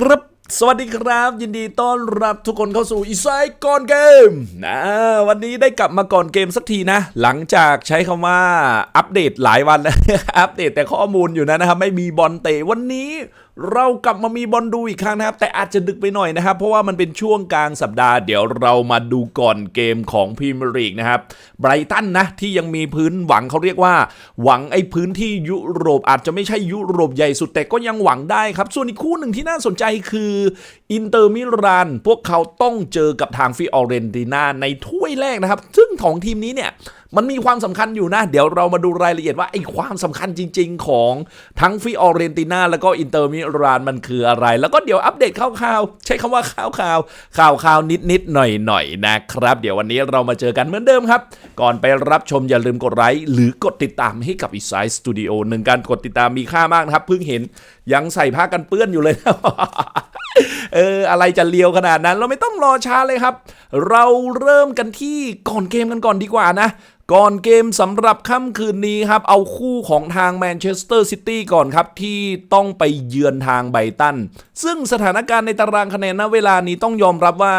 รับสวัสดีครับ ยินดีต้อนรับทุกคนเข้าสู่อีไซก่อนเกมนะวันนี้ได้กลับมาก่อนเกมสักทีนะ หลังจากใช้คำว่าอัปเดตหลายวันแล้ว อัปเดตแต่ข้อมูลอยู่นะนะครับ ไม่มีบอลเตะวันนี้เรากลับมามีบอลดูอีกครั้งนะครับ แต่อาจจะดึกไปหน่อยนะครับ เพราะว่ามันเป็นช่วงกลางสัปดาห์ เดี๋ยวเรามาดูก่อนเกมของพรีเมียร์ลีกนะครับไบรตันนะที่ยังมีพื้นหวังเขาเรียกว่า หวังไอ้พื้นที่ยุโรปอาจจะไม่ใช่ยุโรปใหญ่สุดแต่ก็ยังหวังได้ครับ ส่วนอีกคู่หนึ่งที่น่าสนใจคืออินเตอร์มิลาน พวกเขาต้องเจอกับทางฟิออเรนตินาในถ้วยแรกนะครับ ซึ่งของทีมนี้เนี่ยมันมีความสำคัญอยู่นะ เดี๋ยวเรามาดูรายละเอียดว่าไอ้ความสำคัญจริง ๆ ของทั้งฟิออเรนตินาแล้วก็อินเตอร์มิรานมันคืออะไร แล้วก็เดี๋ยวอัปเดตข่าวๆใช้คำว่าข่าวข่าวข่าวข่าวนิดนิดๆหน่อยหน่อยๆนะครับ เดี๋ยววันนี้เรามาเจอกันเหมือนเดิมครับ ก่อนไปรับชมอย่าลืมกดไลค์หรือกดติดตามให้กับอีสายสตูดิโอหนึ่งการกดติดตามมีค่ามากนะครับเพิ่งเห็นยังใส่ผ้ากันเปื้อนอยู่เลยนะ เอออะไรจะเลียวขนาดนั้น เราไม่ต้องรอช้าเลยครับ เราเริ่มกันที่ก่อนเกมกันก่อนดีกว่านะ ก่อนเกมสำหรับค่ำคืนนี้ครับ เอาคู่ของทางแมนเชสเตอร์ซิตี้ก่อนครับ ที่ต้องไปเยือนทางไบตัน ซึ่งสถานการณ์ในตารางคะแนนณเวลานี้ต้องยอมรับว่า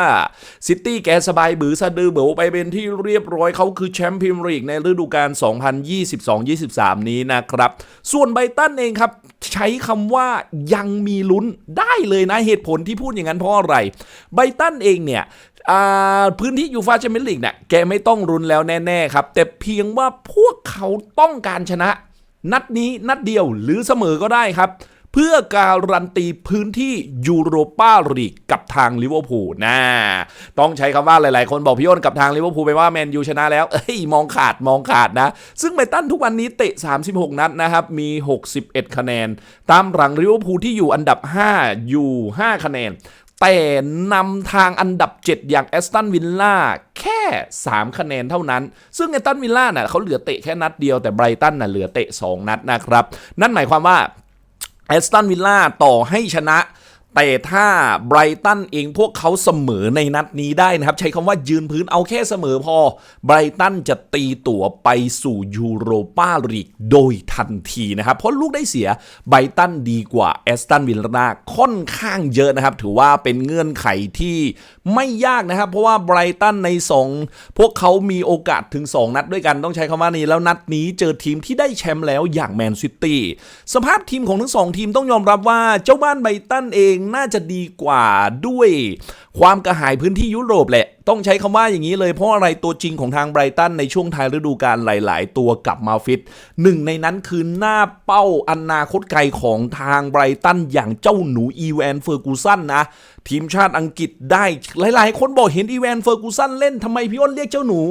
ซิตี้แกสบายบือสะดือเบอไปเป็นที่เรียบร้อยเขาคือแชมป์พรีเมียร์ลีกในฤดูกาล 2022-23 นี้นะครับ ส่วนไบตันเองครับ ใช้คำว่ายังมีลุ้นได้เลยนะเหตุผลที่พูดอย่างนั้นเพราะอะไร ไบตันเองเนี่ยพื้นที่ยูฟาแชมเปี้ยนลีกเนี่ยแกไม่ต้องรุนแล้วแน่ ๆ ครับ แต่เพียงว่าพวกเขาต้องการชนะ นัดนี้นัดเดียวหรือเสมอก็ได้ครับ เพื่อการันตีพื้นที่ยูโรปาลีกกับทางลิเวอร์พูลนะต้องใช้คำว่าหลายๆ คนบอกพี่อ้นกับทางลิเวอร์พูลไปว่าแมนยูชนะแล้ว เอ้ยมองขาดมองขาดนะ ซึ่งไบรตันทุกวันนี้เตะ 36 นัดนะครับ มี 61 คะแนน ตามหลังลิเวอร์พูลที่อยู่อันดับ 5 อยู่ 5 คะแนนแต่นำทางอันดับ 7 อย่างแอสตันวิลล่าแค่ 3 คะแนนเท่านั้น ซึ่งแอสตันวิลล่าน่ะเขาเหลือเตะแค่นัดเดียวแต่ไบรตันน่ะเหลือเตะ 2 นัดนะครับ นั่นหมายความว่า แอสตันวิลล่าต่อให้ชนะ แต่ถ้าไบรตันเองพวกเขาเสมอในนัดนี้ได้นะครับ ใช้คำว่ายืนพื้นเอาแค่เสมอพอ ไบรตันจะตีตั๋วไปสู่ยูโรปาลีกโดยทันทีนะครับ เพราะลูกได้เสียไบรตันดีกว่าแอสตันวิลล่าค่อนข้างเยอะนะครับ ถือว่าเป็นเงื่อนไขที่ไม่ยากนะครับ เพราะว่าไบรตันใน 2 พวกเขามีโอกาสถึง 2 นัดด้วยกันต้องใช้คำว่านี้แล้วนัดนี้เจอทีมที่ได้แชมป์แล้วอย่างแมนซิตี้สภาพทีมของทั้งสองทีมต้องยอมรับว่าเจ้าบ้านไบรตันเองน่าจะดีกว่าด้วย ความกระหายพื้นที่ยุโรปแหละ ต้องใช้คำว่าอย่างนี้เลยเพราะอะไรตัวจริงของทางไบรตันในช่วงท้ายฤดูกาลหลาย ๆ ตัวกลับมาฟิตหนึ่งในนั้นคือหน้าเป้าอนาคตไกลของทางไบรตันอย่างเจ้าหนูอีแวนเฟอร์กูสันนะ ทีมชาติอังกฤษได้หลาย ๆ คนบอกเห็นอีแวนเฟอร์กูสันเล่นทำไมพี่อ้นเรียกเจ้าหนู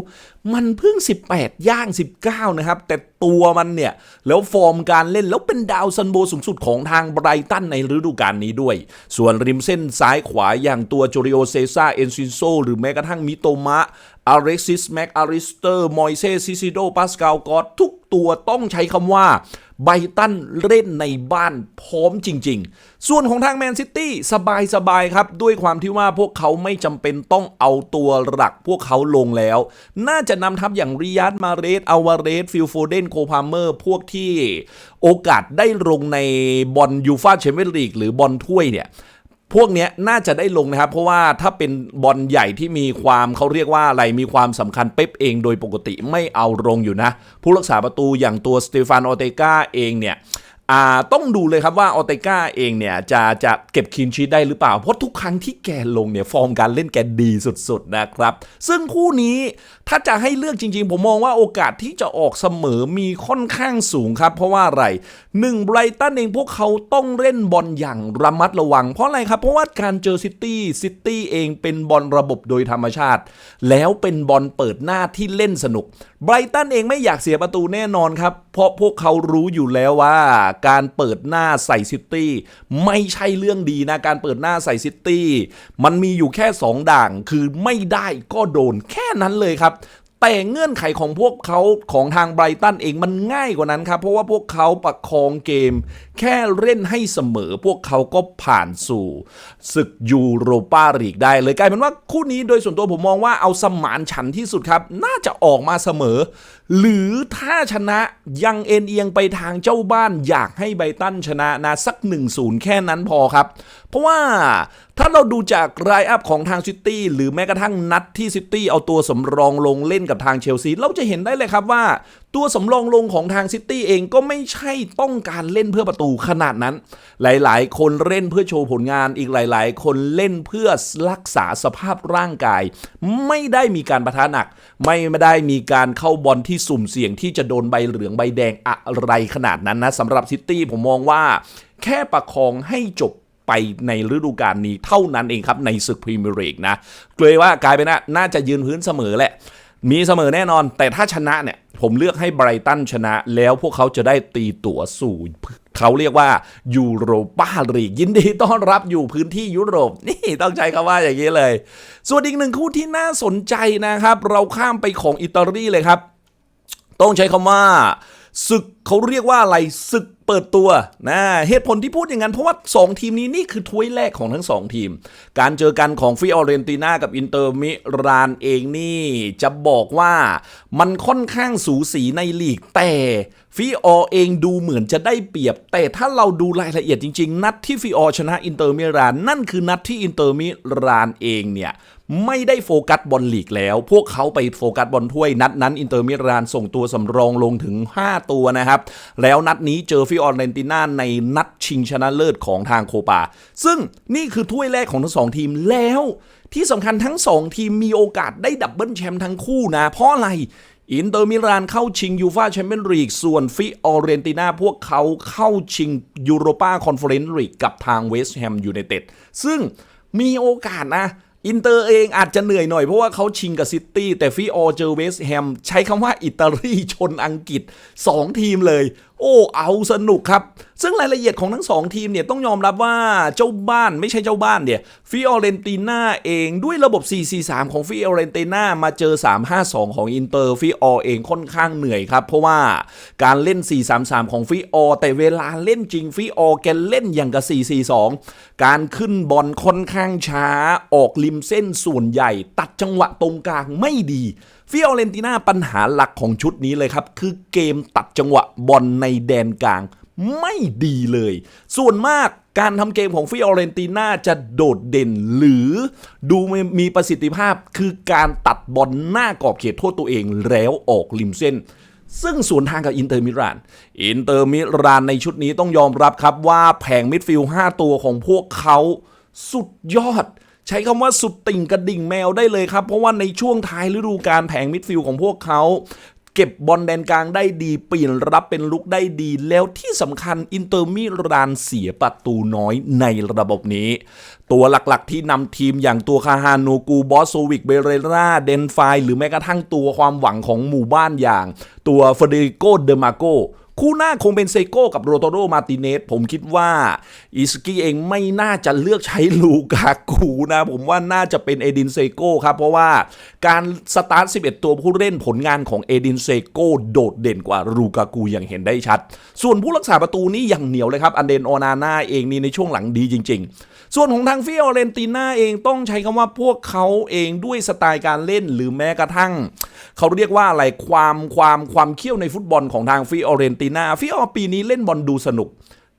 มันเพิ่ง 18 ย่าง 19 นะครับ แต่ตัวมันเนี่ย แล้วฟอร์มการเล่นแล้วเป็นดาวซันโบสูงสุดของทางไบรตันในฤดูกาลนี้ด้วย ส่วนริมเส้นซ้ายขวาอย่างตัวโจริโอเซซ่าเอนซินโซหรือแม้กระทั่งมิโตมะอาริซิสแม็กอาริสเตอร์มอยเซซิซิโดปาสกาลกอตทุกตัวต้องใช้คำว่าไบตันเล่นในบ้านพร้อมจริง ๆ ส่วนของทางแมนซิตี้สบายๆครับ ด้วยความที่ว่าพวกเขาไม่จำเป็นต้องเอาตัวหลักพวกเขาลงแล้ว น่าจะนำทัพอย่างริยัตมาเรสอาวาเรสฟิลโฟเดนโคพาเมอร์ พวกที่โอกาสได้ลงในบอลยูฟาแชมเปี้ยนลีกหรือบอลถ้วยเนี่ย พวกเนี้ยน่าจะได้ลงนะครับ เพราะว่าถ้าเป็นบอลใหญ่ที่มีความเขาเรียกว่าอะไรมีความสำคัญเป๊ปเองโดยปกติไม่เอาลงอยู่นะ ผู้รักษาประตูอย่างตัวสเตฟานออเตกาเองเนี่ย ต้องดูเลยครับว่าออเตกาเองเนี่ยจะจะเก็บคีนชีตได้หรือเปล่า เพราะทุกครั้งที่แกลงเนี่ยฟอร์มการเล่นแกดีสุดๆนะครับ ซึ่งคู่นี้ถ้าจะให้เลือกจริงๆ ผมมองว่าโอกาสที่จะออกเสมอมีค่อนข้างสูงครับ เพราะว่าอะไรหนึ่งไบรตันเองพวกเขาต้องเล่นบอลอย่างระมัดระวัง เพราะอะไรครับ เพราะว่าการเจอซิตี้ซิตี้เองเป็นบอลระบบโดยธรรมชาติ แล้วเป็นบอลเปิดหน้าที่เล่นสนุกไบรตันเองไม่อยากเสียประตูแน่นอนครับเพราะพวกเขารู้อยู่แล้วว่า การเปิดหน้าใส่ซิตี้ไม่ใช่เรื่องดีนะ การเปิดหน้าใส่ซิตี้มันมีอยู่แค่ 2 ด่างคือไม่ได้ก็โดนแค่นั้นเลยครับแต่เงื่อนไขของพวกเขาของทางไบรตันเองมันง่ายกว่านั้นครับ เพราะว่าพวกเขาประคองเกม แค่เล่นให้เสมอ พวกเขาก็ผ่านสู่ศึกยูโรปาลีกได้เลยกลายเป็นว่าคู่นี้โดยส่วนตัวผมมองว่าเอาสมานฉันท์ที่สุดครับ น่าจะออกมาเสมอ หรือถ้าชนะยังเอ็นเอียงไปทางเจ้าบ้านอยากให้ไบตันชนะนะสัก 1-0 แค่นั้นพอครับ เพราะว่าถ้าเราดูจากรายอัพของทางซิตี้หรือแม้กระทั่งนัดที่ซิตี้เอาตัวสำรองลงเล่นกับทางเชลซี เราจะเห็นได้เลยครับว่า ตัวสำรองลงของทางซิตี้เองก็ไม่ใช่ต้องการเล่นเพื่อประตูขนาดนั้น หลายๆ คนเล่นเพื่อโชว์ผลงานอีกหลาย ๆ คนเล่นเพื่อรักษาสภาพร่างกาย ไม่ได้มีการประทะหนัก ไม่ได้มีการเข้าบอลที่สุ่มเสี่ยงที่จะโดนใบเหลืองใบแดงอะไรขนาดนั้นนะสำหรับซิตี้ผมมองว่า แค่ประคองให้จบไปในฤดูกาลนี้เท่านั้นเองครับในศึกพรีเมียร์ลีกนะเกรงว่ากลายเป็นน่าจะยืนพื้นเสมอแหละ มีเสมอแน่นอน แต่ถ้าชนะเนี่ย ผมเลือกให้ไบรตันชนะ แล้วพวกเขาจะได้ตีตั๋วสู่เขาเรียกว่ายูโรปาลีกยินดีต้อนรับอยู่พื้นที่ยุโรป นี่ต้องใช้คำว่าอย่างนี้เลย ส่วนอีกหนึ่งคู่ที่น่าสนใจนะครับ เราข้ามไปของอิตาลีเลยครับ ต้องใช้คำว่า ศึกเขาเรียกว่าอะไรศึกเปิดตัวนะเหตุผลที่พูดอย่างนั้นเพราะว่า 2 ทีมนี้นี่คือถ้วยแรกของทั้ง 2 ทีม การเจอกันของฟิออเรนติน่ากับอินเตอร์มิรานเองนี่ จะบอกว่ามันค่อนข้างสูสีในลีก แต่ฟิออเองดูเหมือนจะได้เปรียบ แต่ถ้าเราดูรายละเอียดจริง ๆ นัดที่ฟิออชนะอินเตอร์มิรานนั่นคือนัดที่อินเตอร์มิรานเองเนี่ย ไม่ได้โฟกัสบอลลีกแล้ว พวกเขาไปโฟกัสบอลถ้วยนัดนั้นอินเตอร์มิรานส่งตัวสำรองลงถึง 5 ตัวนะครับ แล้วนัดนี้เจอฟิออร์เรนติน่าในนัดชิงชนะเลิศของทางโคปา ซึ่งนี่คือถ้วยแรกของทั้งสองทีมแล้วที่สำคัญทั้ง 2 ทีมมีโอกาสได้ดับเบิลแชมป์ทั้งคู่นะ เพราะอะไรอินเตอร์มิลานเข้าชิงยูฟาแชมเปี้ยนลีกส่วนฟิออเรนติน่าพวกเขาเข้าชิงยูโรปาคอนเฟอเรนซ์ลีกกับทางเวสต์แฮมยูไนเต็ดซึ่งมีโอกาสนะ อินเตอร์เองอาจจะเหนื่อยหน่อยเพราะว่าเขาชิงกับซิตี้แต่ฟิโอเจอเวสแฮมใช้คำว่าอิตาลีชนอังกฤษ 2 ทีมเลย โอ้เอาสนุกครับ ซึ่งรายละเอียดของทั้ง 2 ทีมเนี่ยต้องยอมรับว่าเจ้าบ้านไม่ใช่เจ้าบ้านเนี่ยฟิออเรนติน่าเองด้วยระบบ 4-4-3 ของฟิออเรนติน่ามาเจอ 3-5-2 ของอินเตอร์ฟิออเองค่อนข้างเหนื่อยครับ เพราะว่าการเล่น 4-3-3 ของฟิออแต่เวลาเล่นจริงฟิออแกเล่นอย่างกับ 4-4-2 การขึ้นบอลค่อนข้างช้าออกริมเส้นส่วนใหญ่ ตัดจังหวะตรงกลางไม่ดี ฟิออเรนติน่าปัญหาหลักของชุดนี้เลยครับ คือเกมตัดจังหวะบอลในแดนกลางไม่ดีเลย ส่วนมากการทำเกมของฟิออเรนติน่าจะโดดเด่นหรือดูมีประสิทธิภาพคือการตัดบอลหน้ากรอบเขตโทษตัวเองแล้วออกริมเส้น ซึ่งสวนทางกับอินเตอร์มิราน อินเตอร์มิรานในชุดนี้ต้องยอมรับครับว่าแผงมิดฟิลด์5ตัวของพวกเขาสุดยอด ใช้คำว่าสุดติ่งกระดิ่งแมวได้เลยครับ เพราะว่าในช่วงท้ายฤดูกาลแผงมิดฟิลด์ของพวกเขาเก็บบอลแดนกลางได้ดีเปลี่ยนรับเป็นลุกได้ดี แล้วที่สำคัญอินเตอร์มิรานเสียประตูน้อยในระบบนี้ ตัวหลักๆที่นำทีมอย่างตัวคาฮานูกูบอสโซวิกเบเรราเดนไฟหรือแม้กระทั่งตัวความหวังของหมู่บ้านอย่าง ตัวเฟเดริโกเดมาโก คู่หน้าคงเป็นเซโก้กับโรโตโรมาติเนสผมคิดว่าอิสกี้เองไม่น่าจะเลือกใช้ลูกากูนะ ผมว่าน่าจะเป็นเอดินเซโก้ครับ เพราะว่าการสตาร์ท 11 ตัวผู้เล่นผลงานของเอดินเซโก้โดดเด่นกว่าลูกากูอย่างเห็นได้ชัด ส่วนผู้รักษาประตูนี่อย่างเหนียวเลยครับอันเดนโอนาน่าเองนี่ในช่วงหลังดีจริง ๆ ส่วนของทางฟิออเรนติน่าเองต้องใช้คำว่าพวกเขาเองด้วยสไตล์การเล่นหรือแม้กระทั่ง เขาเรียกว่าอะไรความความความเขี้ยวในฟุตบอลของทางฟิออเรนตินาฟิออปีนี้เล่นบอลดูสนุก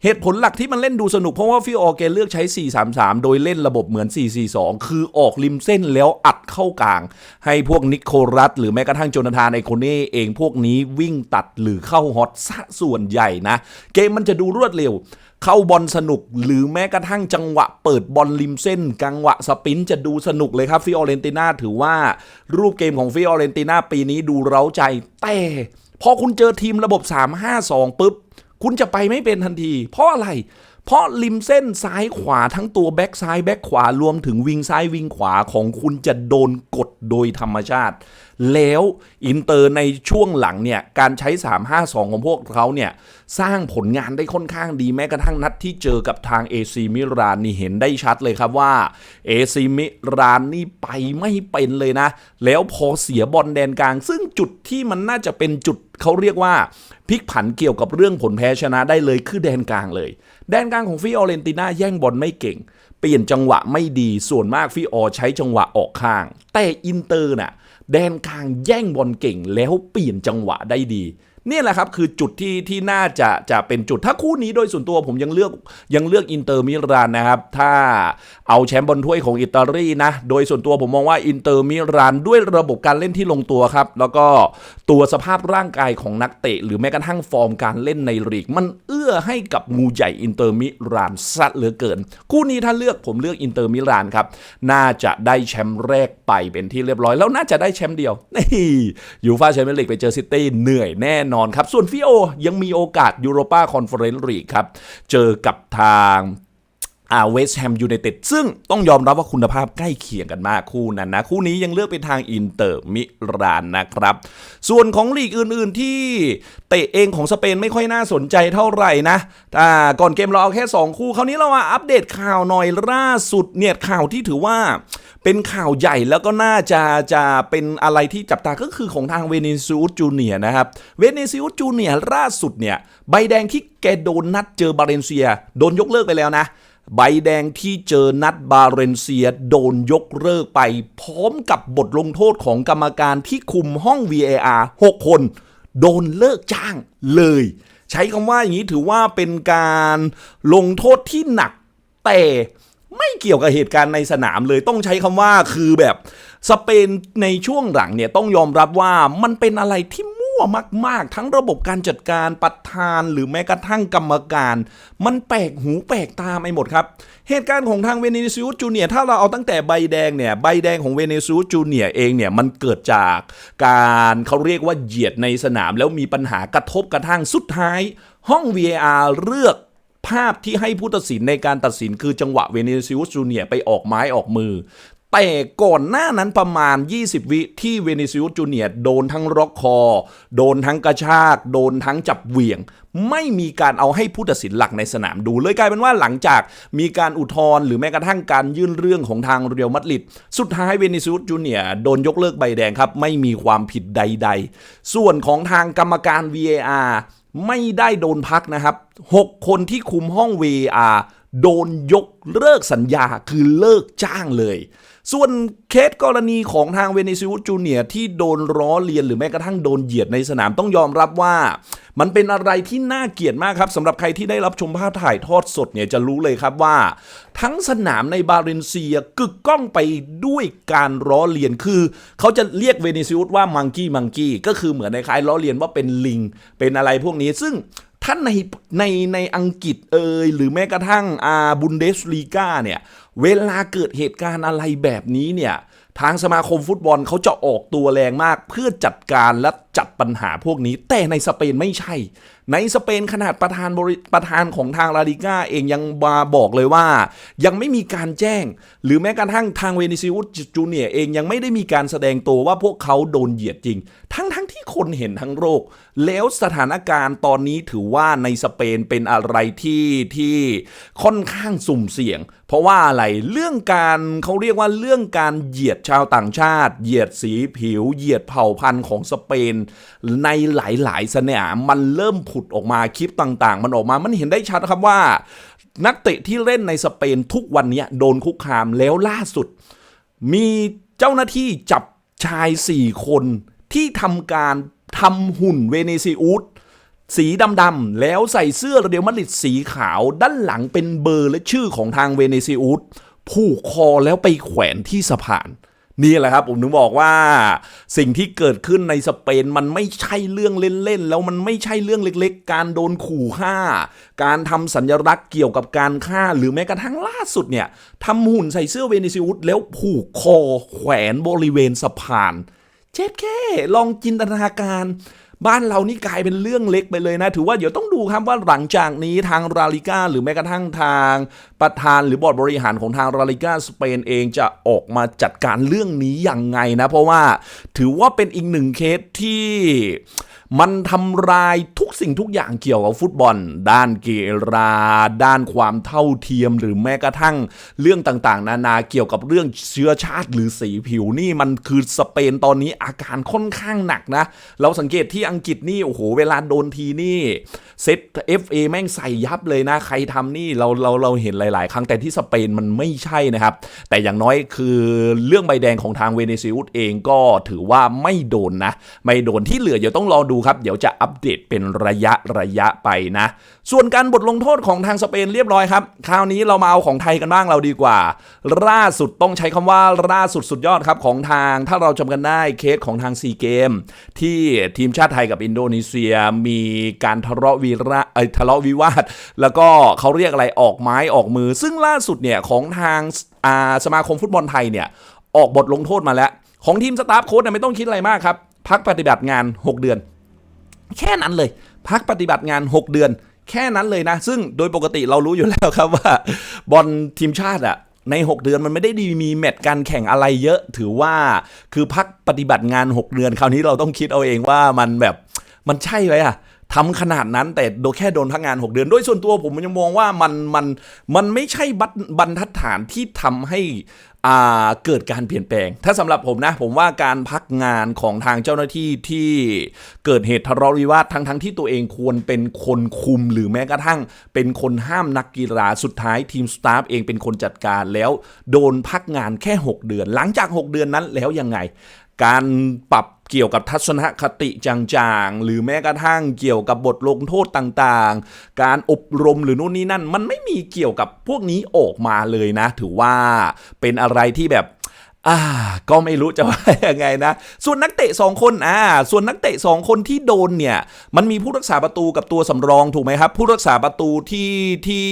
เหตุผลหลักที่มันเล่นดูสนุกเพราะว่าฟิออแกเลือกใช้ 4-3-3 โดยเล่นระบบเหมือน 4-4-2 คือออกริมเส้นแล้วอัดเข้ากลาง ให้พวกนิโคลัสหรือแม้กระทั่งโจนาธานไอโคเน่เองพวกนี้วิ่งตัดหรือเข้าฮอตซะส่วนใหญ่นะ เกมมันจะดูรวดเร็ว เข้าบอลสนุก หรือแม้กระทั่งจังหวะเปิดบอลริมเส้นจังหวะสปินจะดูสนุกเลยครับฟิออเรนติน่าถือว่ารูปเกมของฟิออเรนติน่าปีนี้ดูเร้าใจ แต่พอคุณเจอทีมระบบ 3-5-2ปุ๊บ คุณจะไปไม่เป็นทันที เพราะอะไร เพราะริมเส้นซ้ายขวาทั้งตัวแบ็กซ้ายแบ็กขวารวมถึงวิงซ้ายวิงขวาของคุณจะโดนกดโดยธรรมชาติ แล้วอินเตอร์ในช่วงหลังเนี่ย การใช้ 3-5-2 ของพวกเขาเนี่ย สร้างผลงานได้ค่อนข้างดีแม้กระทั่งนัดที่เจอกับทางเอซีมิรานนี่เห็นได้ชัดเลยครับว่าเอซีมิรานนี่ไปไม่เป็นเลยนะ แล้วพอเสียบอลแดนกลาง ซึ่งจุดที่มันน่าจะเป็นจุดเขาเรียกว่าพลิกผันเกี่ยวกับเรื่องผลแพ้ชนะได้เลยคือแดนกลางเลยแดนกลางของฟิออเรนติน่าแย่งบอลไม่เก่ง เปลี่ยนจังหวะไม่ดีส่วนมากฟิออใช้จังหวะออกข้าง แต่อินเตอร์น่ะแดนกลางแย่งบอลเก่งแล้วเปลี่ยนจังหวะได้ดี นี่แหละครับคือจุดที่ที่น่าจะจะเป็นจุดถ้าคู่นี้โดยส่วนตัวผมยังเลือกยังเลือกอินเตอร์มิลานนะครับ ถ้าเอาแชมป์บอลถ้วยของอิตาลีนะ โดยส่วนตัวผมมองว่าอินเตอร์มิลานด้วยระบบการเล่นที่ลงตัวครับ แล้วก็ตัวสภาพร่างกายของนักเตะ หรือแม้กระทั่งฟอร์มการเล่นในลีก มันเอื้อให้กับงูใหญ่อินเตอร์มิลานซัดเหลือเกิน คู่นี้ถ้าเลือกผมเลือกอินเตอร์มิลานครับน่าจะได้แชมป์แรกไปเป็นที่เรียบร้อย แล้วน่าจะได้แชมป์เดียวนี่ยูฟ่าแชมเปี้ยนลีกไปเจอซิตี้เหนื่อยแน่นอนครับ ส่วนฟิโอยังมีโอกาสยูโรปาคอนเฟอเรนซ์ลีกครับ เจอกับทางอาเวสแฮมยูไนเต็ดซึ่งต้องยอมรับว่าคุณภาพใกล้เคียงกันมากคู่นั้นนะ คู่นี้ยังเลือกไปทางอินเตอร์มิรานนะครับ ส่วนของลีกอื่นๆที่เตะเองของสเปนไม่ค่อยน่าสนใจเท่าไหร่นะอ่าก่อนเกมเราเอาแค่ 2 คู่ คราวนี้เรามาอัปเดตข่าวหน่อยล่าสุดเนี่ยข่าวที่ถือว่า เป็นข่าวใหญ่แล้วก็น่าจะจะเป็นอะไรที่จับตาก็คือของทางเวเนซิอุสจูเนียนะครับ เวเนซิอุสจูเนียล่าสุดเนี่ย ใบแดงที่แกโดนนัดเจอบาเลนเซีย โดนยกเลิกไปแล้วนะใบแดงที่เจอนัดบาเลนเซียโดนยกเลิกไป พร้อมกับบทลงโทษของกรรมการที่คุมห้อง VAR 6 คน โดนเลิกจ้างเลย ใช้คำว่าอย่างนี้ถือว่าเป็นการลงโทษที่หนักแต่ ไม่เกี่ยวกับเหตุการณ์ในสนามเลยต้องใช้คำว่าคือแบบสเปนในช่วงหลังเนี่ยต้องยอมรับว่ามันเป็นอะไรที่มั่วมาก ๆ ทั้งระบบการจัดการประธานหรือแม้กระทั่งกรรมการ มันแปลกหูแปลกตาไปหมดครับ เหตุการณ์ของทางเวเนซุเอลาจูเนียถ้าเราเอาตั้งแต่ใบแดงเนี่ยใบแดงของเวเนซุเอลาจูเนียเองเนี่ยมันเกิดจากการเขาเรียกว่าเหยียดในสนามแล้วมีปัญหากระทบกระทั่งสุดท้าย ห้อง VAR เลือก ภาพที่ให้ผู้ตัดสินในการตัดสินคือจังหวะเวเนซิอุสจูเนียไปออกไม้ออกมือ แต่ก่อนหน้านั้นประมาณ 20 วิที่เวเนซิอุสจูเนียโดนทั้งร็อกคอ โดนทั้งกระชาก โดนทั้งจับเหวี่ยงไม่มีการเอาให้ผู้ตัดสินหลักในสนามดูเลยกลายเป็นว่าหลังจากมีการอุทธรณ์หรือแม้กระทั่งการยื่นเรื่องของทางเรียวมัดริดสุดท้ายเวเนซิอุสจูเนียโดนยกเลิกใบแดงครับ ไม่มีความผิดใด ๆ ส่วนของทางกรรมการ VAR ไม่ได้โดนพักนะครับ 6 คนที่คุมห้อง VR โดนยกเลิกสัญญาคือเลิกจ้างเลย ส่วนเคสกรณีของทางเวเนซิอุสจูเนียร์ที่โดนล้อเลียนหรือแม้กระทั่งโดนเหยียดในสนามต้องยอมรับว่า มันเป็นอะไรที่น่าเกลียดมากครับสำหรับใครที่ได้รับชมภาพถ่ายทอดสดเนี่ยจะรู้เลยครับว่า ทั้งสนามในบาเรนเซียกึกก้องไปด้วยการล้อเลียนคือ เขาจะเรียกเวเนซิอุสว่ามังกี้มังกี้ก็คือเหมือนในคล้ายล้อเลียนว่าเป็นลิง เป็นอะไรพวกนี้ซึ่ง ท่านในในในอังกฤษเอยหรือแม้กระทั่งอาบุนเดสลีกาเนี่ย เวลาเกิดเหตุการณ์อะไรแบบนี้เนี่ย ทางสมาคมฟุตบอลเขาจะออกตัวแรงมากเพื่อจัดการและจัดปัญหาพวกนี้ แต่ในสเปนไม่ใช่ ในสเปนขนาดประธานบริประธานของทางลาลิก้าเองยังมาบอกเลยว่า ยังไม่มีการแจ้ง หรือแม้กระทั่งทางเวนิซิอุสจูเนียเองยังไม่ได้มีการแสดงตัวว่าพวกเขาโดนเหยียดจริง ทั้งทั้งที่คนเห็นทั้งโลกแล้วสถานการณ์ตอนนี้ถือว่าในสเปนเป็นอะไรที่ที่ค่อนข้างสุ่มเสี่ยงเพราะว่าอะไรเรื่องการเขาเรียกว่าเรื่องการเหยียดชาวต่างชาติ เหยียดสีผิว เหยียดเผ่าพันธุ์ของสเปน ในหลายๆสนามมันเริ่มผุดออกมาคลิปต่างๆ มันออกมามันเห็นได้ชัดครับว่า นักเตะที่เล่นในสเปนทุกวันนี้โดนคุกคามแล้วล่าสุด มีเจ้าหน้าที่จับชาย 4 คนที่ทำการทำหุ่นเวเนซิอุส สีดำๆแล้วใส่เสื้อเรอัลมาดริดสีขาวด้านหลังเป็นเบอร์และชื่อของทางเวเนซิอุสผูกคอแล้วไปแขวนที่สะพานนี่แหละครับผมถึงบอกว่าสิ่งที่เกิดขึ้นในสเปนมันไม่ใช่เรื่องเล่นๆ แล้วมันไม่ใช่เรื่องเล็กๆ การโดนขู่ฆ่า การทำสัญลักษณ์เกี่ยวกับการฆ่า หรือแม้กระทั่งล่าสุดเนี่ยทำหุ่นใส่เสื้อเวเนซิอุสแล้วผูกคอแขวนบริเวณสะพานเจ็ดแค่ลองจินตนาการ บ้านเรานี่กลายเป็นเรื่องเล็กไปเลยนะ ถือว่าเดี๋ยวต้องดูครับว่าหลังจากนี้ทางราลิก้าหรือแม้กระทั่งทางประธานหรือบอร์ดบริหารของทางราลิก้าสเปนเองจะออกมาจัดการเรื่องนี้อย่างไงนะ เพราะว่าถือว่าเป็นอีกหนึ่งเคสที่ มันทำลายทุกสิ่งทุกอย่างเกี่ยวกับฟุตบอล ด้านกีฬาด้านความเท่าเทียมหรือแม้กระทั่งเรื่องต่างๆ นานาเกี่ยวกับเรื่องเชื้อชาติหรือสีผิวนี่มันคือสเปนตอนนี้อาการค่อนข้างหนักนะ เราสังเกตที่อังกฤษนี่โอ้โหเวลาโดนทีนี่เซต FA แม่งใส่ยับเลยนะ ใครทำนี่เราเราเราเห็นหลาย ๆ ครั้งแต่ที่สเปนมันไม่ใช่นะครับ แต่อย่างน้อยคือเรื่องใบแดงของทางเวเนซุเอลเองก็ถือว่าไม่โดนนะ ไม่โดนที่เหลือเดี๋ยวต้องรอดูครับ เดี๋ยวจะอัปเดตเป็นระยะระยะไปนะ ส่วนการบทลงโทษของทางสเปนเรียบร้อยครับ คราวนี้เรามาเอาของไทยกันบ้างเราดีกว่า ล่าสุดต้องใช้คำว่าล่าสุดสุดยอดครับของทาง ถ้าเราจำกันได้เคสของทางซีเกม ที่ทีมชาติไทยกับอินโดนีเซียมีการทะเลาะวิระเอ้ยทะเลาะวิวาท แล้วก็เขาเรียกอะไรออกไม้ออกมือ ซึ่งล่าสุดเนี่ยของทางาสมาคมฟุตบอลไทยเนี่ยออกบทลงโทษมาแล้ว ของทีมสตาฟโค้ชเนี่ยไม่ต้องคิดอะไรมากครับพักปฏิบัติงาน 6 เดือน แค่นั้นเลย พักปฏิบัติงาน 6 เดือน แค่นั้นเลยนะ ซึ่งโดยปกติเรารู้อยู่แล้วครับว่า บอลทีมชาติอะใน 6 เดือนมันไม่ได้ดีมีแมตช์การแข่งอะไรเยอะ ถือว่าคือพักปฏิบัติงาน 6 เดือน คราวนี้เราต้องคิดเอาเองว่ามันแบบมันใช่ไหมอะทำขนาดนั้นแต่โดยแค่โดนพักงาน 6 เดือนโดยส่วนตัวผมยังมองว่ามันมันมันไม่ใช่บัตบรรทัดฐานที่ทำให้ เกิดการเปลี่ยนแปลง ถ้าสำหรับผมนะ ผมว่าการพักงานของทางเจ้าหน้าที่ที่เกิดเหตุทะเลาะวิวาททั้งทั้งที่ตัวเองควรเป็นคนคุมหรือแม้กระทั่ง เป็นคนห้ามนักกีฬาสุดท้ายทีมสตาฟเองเป็นคนจัดการแล้ว โดนพักงานแค่ 6 เดือน หลังจาก 6 เดือนนั้นแล้วยังไง การปรับเกี่ยวกับทัศนคติจางๆ หรือแม้กระทั่งเกี่ยวกับบทลงโทษต่างๆ การอบรมหรือนู่นนี่นั่น มันไม่มีเกี่ยวกับพวกนี้ออกมาเลยนะ ถือว่าเป็นอะไรที่แบบอ่าก็ไม่รู้จะว่ายังไงนะ ส่วนนักเตะ 2 คนอ่าส่วนนักเตะ 2 คนที่โดนเนี่ย มันมีผู้รักษาประตูกับตัวสำรองถูกไหมครับ ผู้รักษาประตูที่ที่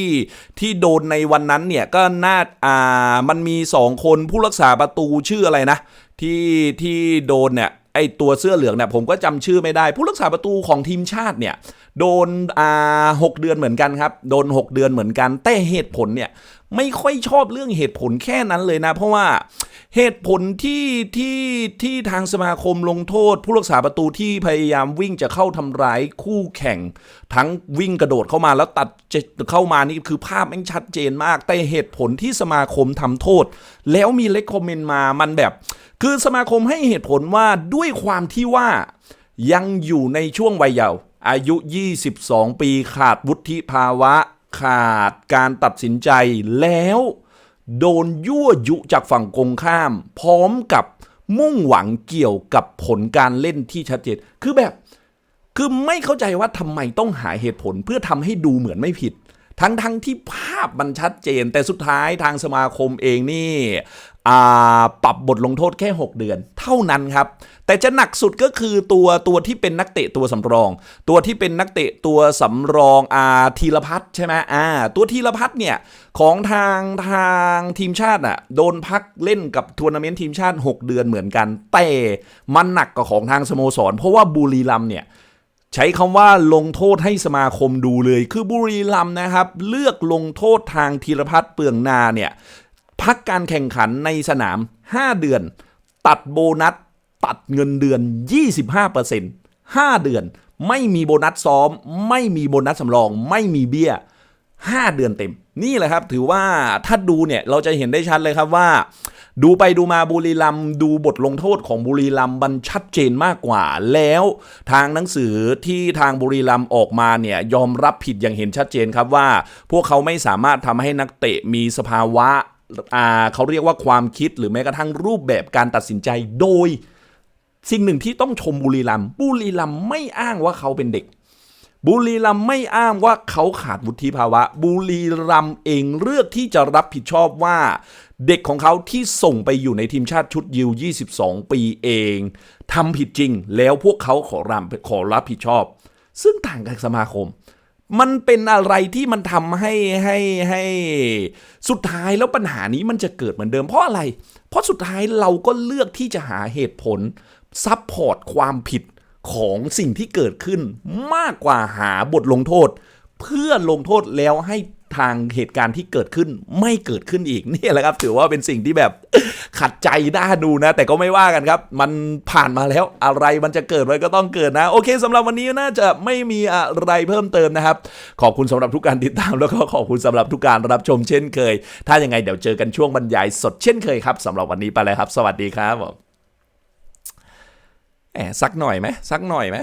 ที่โดนในวันนั้นเนี่ยก็น่าอ่ามันมี 2 คนผู้รักษาประตูชื่ออะไรนะ ที่ที่โดนเนี่ยไอตัวเสื้อเหลืองเนี่ยผมก็จำชื่อไม่ได้ ผู้รักษาประตูของทีมชาติเนี่ยโดนอ่าหกเดือนเหมือนกันครับโดน 6 เดือนเหมือนกัน แต่เหตุผลเนี่ยไม่ค่อยชอบเรื่องเหตุผลแค่นั้นเลยนะ เพราะว่าเหตุผลที่ที่ที่ทางสมาคมลงโทษ ผู้รักษาประตูที่พยายามวิ่งจะเข้าทำร้ายคู่แข่ง ทั้งวิ่งกระโดดเข้ามาแล้วตัดเจเข้ามานี่คือภาพแม่งชัดเจนมาก แต่เหตุผลที่สมาคมทำโทษ แล้วมีเลคคอมเมนต์มามันแบบ คือสมาคมให้เหตุผลว่าด้วยความที่ว่ายังอยู่ในช่วงวัยเยาว์อายุ 22 ปีขาดวุฒิภาวะ ขาดการตัดสินใจแล้ว โดนยั่วยุจากฝั่งกงข้าม พร้อมกับมุ่งหวังเกี่ยวกับผลการเล่นที่ชัดเจน คือแบบ คือไม่เข้าใจว่าทำไมต้องหาเหตุผลเพื่อทำให้ดูเหมือนไม่ผิด ทั้งทั้งที่ภาพมันชัดเจน แต่สุดท้ายทางสมาคมเองนี่ปรับบทลงโทษแค่ 6 เดือน เท่านั้นครับ แต่จะหนักสุดก็คือตัวตัวที่เป็นนักเตะตัวสำรอง ตัวที่เป็นนักเตะตัวสำรองอาธีรพัฒใช่ไหมอ่าตัวธีรพัฒเนี่ยของทางทางทีมชาติอะโดนพักเล่นกับทัวร์นาเมนต์ทีมชาติ 6 เดือนเหมือนกัน แต่มันหนักกว่าของทางสโมสร เพราะว่าบุรีรัมเนี่ย ใช้คำว่าลงโทษให้สมาคมดูเลย คือบุรีรัมนะครับ เลือกลงโทษทางธีรพัฒน์เปลืองนาเนี่ย พักการแข่งขันในสนาม 5 เดือน ตัดโบนัส ตัดเงินเดือน 25% 5 เดือน ไม่มีโบนัสซ้อม ไม่มีโบนัสสำรอง ไม่มีเบี้ย 5 เดือนเต็ม นี่แหละครับ ถือว่าถ้าดูเนี่ยเราจะเห็นได้ชัดเลยครับว่า ดูไปดูมาบุรีรัมดูบทลงโทษของบุรีรัมมันชัดเจนมากกว่า แล้วทางหนังสือที่ทางบุรีรัมออกมาเนี่ยยอมรับผิดอย่างเห็นชัดเจนครับว่า พวกเขาไม่สามารถทำให้นักเตะมีสภาวะาเขาเรียกว่าความคิดหรือแม้กระทั่งรูปแบบการตัดสินใจโดย สิ่งหนึ่งที่ต้องชมบุรีรัมบุรีรัมไม่อ้างว่าเขาเป็นเด็ก บุรีรัมไม่อ้างว่าเขาขาดวุฒิภาวะ บุรีรัมเองเลือกที่จะรับผิดชอบว่า เด็กของเขาที่ส่งไปอยู่ในทีมชาติชุดยิว 22 ปีเองทำผิดจริงแล้วพวกเขาขอรับขอรับผิดชอบ ซึ่งต่างกับสมาคม มันเป็นอะไรที่มันทำให้ให้ให้สุดท้ายแล้วปัญหานี้มันจะเกิดเหมือนเดิมเพราะอะไร เพราะสุดท้ายเราก็เลือกที่จะหาเหตุผลซับพอร์ตความผิด ของสิ่งที่เกิดขึ้นมากกว่าหาบทลงโทษ เพื่อลงโทษแล้วให้ทางเหตุการณ์ที่เกิดขึ้นไม่เกิดขึ้นอีกนี่แหละครับ ถือว่าเป็นสิ่งที่แบบขัดใจน่าดูนะ แต่ก็ไม่ว่ากันครับ มันผ่านมาแล้วอะไรมันจะเกิดมันก็ต้องเกิดนะ โอเคสำหรับวันนี้น่าจะไม่มีอะไรเพิ่มเติมนะครับ ขอบคุณสำหรับทุกการติดตามแล้วก็ขอบคุณสำหรับทุกการรับชมเช่นเคย ถ้ายังไงเดี๋ยวเจอกันช่วงบรรยายสดเช่นเคยครับสำหรับวันนี้ไปเลยครับ สวัสดีครับผม แหมสักหน่อยไหมสักหน่อยไหม